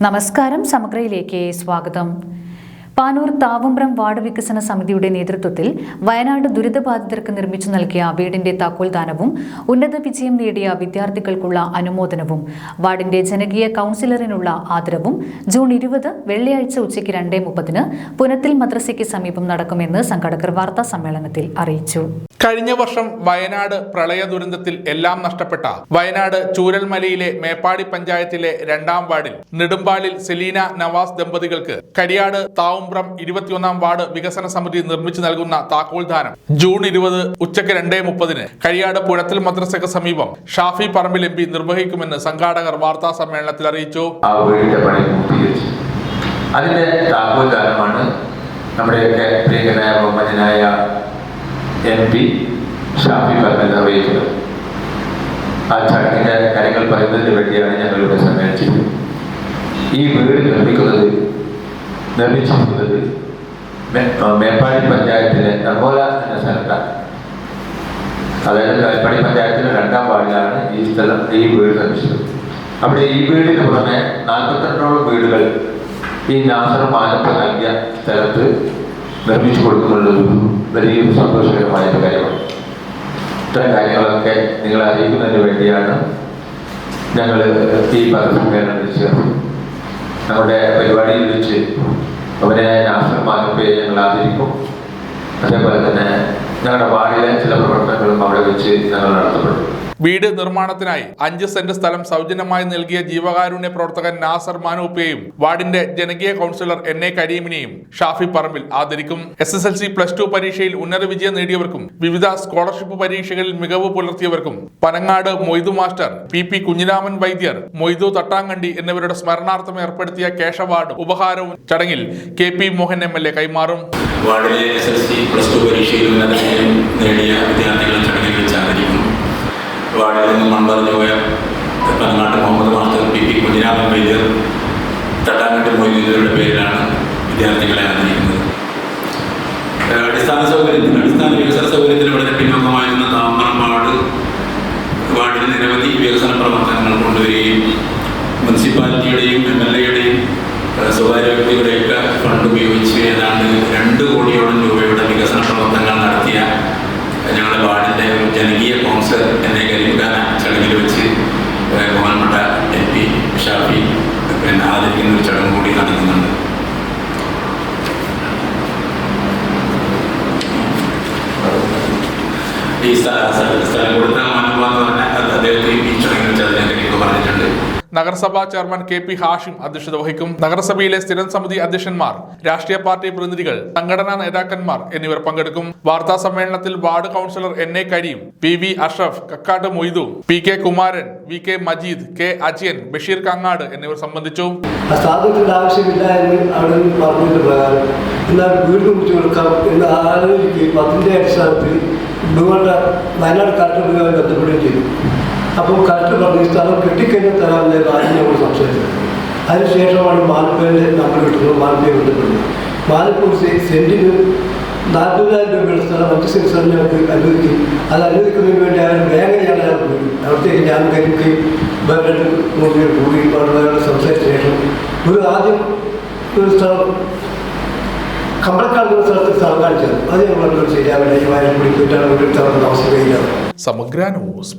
നമസ്കാരം സമഗ്രയിലേക്ക് സ്വാഗതം. പാനൂർ താവുമ്പ്രം വാർഡ് വികസന സമിതിയുടെ നേതൃത്വത്തിൽ വയനാട് ദുരിതബാധിതർക്ക് നിർമ്മിച്ചു നൽകിയ വീടിന്റെ താക്കോൽദാനവും ഉന്നത വിജയം നേടിയ വിദ്യാർത്ഥികൾക്കുള്ള അനുമോദനവും വാർഡിന്റെ ജനകീയ കൌൺസിലറിനുള്ള ആദരവും ജൂൺ ഇരുപത് വെള്ളിയാഴ്ച ഉച്ചയ്ക്ക് രണ്ടേ മുപ്പതിന് പുനത്തിൽ മദ്രസയ്ക്ക് സമീപം നടക്കുമെന്ന് സംഘടകർ വാർത്താ സമ്മേളനത്തിൽ അറിയിച്ചു. കഴിഞ്ഞ വർഷം വയനാട് പ്രളയ ദുരന്തത്തിൽ എല്ലാം നഷ്ടപ്പെട്ട വയനാട് ചൂരൽമലയിലെ മേപ്പാടി പഞ്ചായത്തിലെ രണ്ടാം വാർഡിൽ നെടുമ്പാളിൽ സെലീന നവാസ് ദമ്പതികൾക്ക് കരിയാട് താവുംബ്രം ഇരുപത്തിയൊന്നാം വാർഡ് വികസന സമിതി നിർമ്മിച്ചു നൽകുന്ന താക്കോൽദാനം ജൂൺ ഇരുപത് ഉച്ചയ്ക്ക് രണ്ടേ മുപ്പതിന് കരിയാട് പുഴത്തിൽ മദ്രസയ്ക്ക് സമീപം ഷാഫി പറമ്പിൽ എം പി നിർവഹിക്കുമെന്ന് സംഘാടകർ വാർത്താ സമ്മേളനത്തിൽ അറിയിച്ചു. അതിന്റെ താക്കോൽദാനമാണ് നമ്മുടെയൊക്കെ പ്രിയങ്കനായ ബഹുമാനായ എം പി ഷാഫി പറഞ്ഞത് അറിയിക്കുന്നത് ആ ചടങ്ങിന്റെ കാര്യങ്ങൾ പറയുന്നതിന് വേണ്ടിയാണ് ഞങ്ങൾ ഇവിടെ സമ്മേളിച്ചത്. ഈ വീട് നിർമ്മിക്കുന്നത് നിർമ്മിച്ചിരിക്കുന്നത് മേപ്പാടി പഞ്ചായത്തിലെ നർമോല എന്ന സ്ഥലത്താണ്. അതായത് മേപ്പാടി പഞ്ചായത്തിലെ രണ്ടാം വാർഡിലാണ് ഈ സ്ഥലം ഈ വീട് നിർമ്മിച്ചത്. അവിടെ ഈ വീടിന് പുറമെ നാൽപ്പത്തിരണ്ടോളം വീടുകൾ ഈ നാസർ മാനപ്പ് നൽകിയ സ്ഥലത്ത് നിർമ്മിച്ചു കൊടുക്കുന്നുള്ളത് വലിയൊരു സന്തോഷകരമായ ഒരു കാര്യമാണ്. ഇത്തരം കാര്യങ്ങളൊക്കെ നിങ്ങളെ അറിയിക്കുന്നതിന് വേണ്ടിയാണ് ഞങ്ങൾ ഈ പത്രസമ്മേളനത്തിൽ ചേർന്നത് നമ്മുടെ പരിപാടിയിൽ വെച്ച് അവരെ നാസർ ഞങ്ങൾ ആദരിക്കും. അതേപോലെ തന്നെ ഞങ്ങളുടെ വാർഡിലെ ചില പ്രവർത്തനങ്ങളും അവിടെ വെച്ച് ഞങ്ങൾ നടത്തപ്പെടും വീട് നിർമ്മാണത്തിനായി അഞ്ച് സെന്റ് സ്ഥലം സൗജന്യമായി നൽകിയ ജീവകാരുണ്യ പ്രവർത്തകൻ നാസർ മാനൂപ്പയെയും വാർഡിന്റെ ജനകീയ കൗൺസിലർ എൻ എ കരീമിനെയും ഷാഫി പറമ്പിൽ ആദരിക്കും. S S L C plus two പരീക്ഷയിൽ ഉന്നത വിജയം നേടിയവർക്കും വിവിധ സ്കോളർഷിപ്പ് പരീക്ഷകളിൽ മികവ് പുലർത്തിയവർക്കും Panangad Moidu master P P Kunhiraman Vaidyar Moidu Thattankandi എന്നിവരുടെ സ്മരണാർത്ഥം ഏർപ്പെടുത്തിയ കേശ അവാർഡ് ഉപഹാരവും ചടങ്ങിൽ K P Mohan M L A കൈമാറും. വാർഡിലെ S L C plus two പരീക്ഷയിൽ നേടിയ വിദ്യാർത്ഥികളെ ചടങ്ങിൽ വാർഡിൽ നിന്ന് മൺപറഞ്ഞു പോയ Panangatt Muhammad master P P Kunhiraman Vaidyar Thattankandi മൊയ്തീരുടെ പേരിലാണ് വിദ്യാർത്ഥികളെ ആദരിക്കുന്നത്. ഏഹ് അടിസ്ഥാന സൗകര്യത്തിന് അടിസ്ഥാന വികസന സൗകര്യത്തിന് വളരെ പിന്നോക്കമായിരുന്ന താമരം വാർഡിൽ നിരവധി വികസന പ്രവർത്തനങ്ങൾ കൊണ്ടുവരികയും മുനിസിപ്പാലിറ്റിയുടെയും എം എൽ എയുടെയും സ്വകാര്യ വ്യക്തികളുടെയൊക്കെ ഫണ്ട് ഉപയോഗിച്ച് ഏതാണ്ട് രണ്ട് കോടിയോളം രൂപയുടെ വികസന പ്രവർത്തനങ്ങൾ നടത്തിയ ഞങ്ങളുടെ വാർഡിന്റെ ജനകീയ കൗൺസിലർ എന്നെ ఈ స్థలం కూడా നഗരസഭാ ചെയർമാൻ കെ പി ഹാഷിം അധ്യക്ഷത വഹിക്കും. നഗരസഭയിലെ സ്ഥിരം സമിതി അധ്യക്ഷന്മാർ രാഷ്ട്രീയ പാർട്ടി പ്രതിനിധികൾ സംഘടനാ നേതാക്കന്മാർ എന്നിവർ പങ്കെടുക്കും. വാർത്താ സമ്മേളനത്തിൽ ward councillor N A Karim P V Ashraf Kakkat Moidu P K Kumaran V K Majeed K Ajiyan Basheer Kangad എന്നിവർ സംബന്ധിച്ചു. സ്ഥാപനത്തിന്റെ ആവശ്യമില്ല എന്ന് അവിടെ നിന്ന് പറഞ്ഞതിന്റെ പ്രകാരം എന്നാൽ വീട് കുറിച്ച് കൊടുക്കാം എന്ന് ആലോചിക്കുകയും അതിന്റെ അടിസ്ഥാനത്തിൽ നിങ്ങളുടെ വയനാട് കളക്ടറുമായി ബന്ധപ്പെടുകയും ചെയ്തു. അപ്പോൾ കലക്ടർ പറഞ്ഞു ഈ സ്ഥലം കിട്ടിക്കഴിഞ്ഞാൽ തരാമെന്നേ ആദ്യം ഞങ്ങൾ സംസാരിച്ചത് അതിനുശേഷമാണ് മാലപ്പേന്റെ നമ്പർ കിട്ടുന്നത് മാലപ്പയെ ബന്ധപ്പെടുന്നത് മാലപ്പൂർ സെന്റിന് നാൽപ്പതിനായിരം രൂപയുടെ സ്ഥലം അഞ്ച് സെന്റ് സ്ഥലം ഞങ്ങൾക്ക് അനുവദിക്കും. അത് അനുവദിക്കുന്നതിന് വേണ്ടി അവർ വേഗതയാണ് ഞാൻ പോയി. അവിടത്തേക്ക് ഞാൻ കരിക്കുകയും വേറെ മൂന്ന് പേർ കൂടി വളരെ സംസാരിച്ച ശേഷം ഒരു ആദ്യം ഒരു സ്ഥലം സമഗ്ര ന്യൂസ്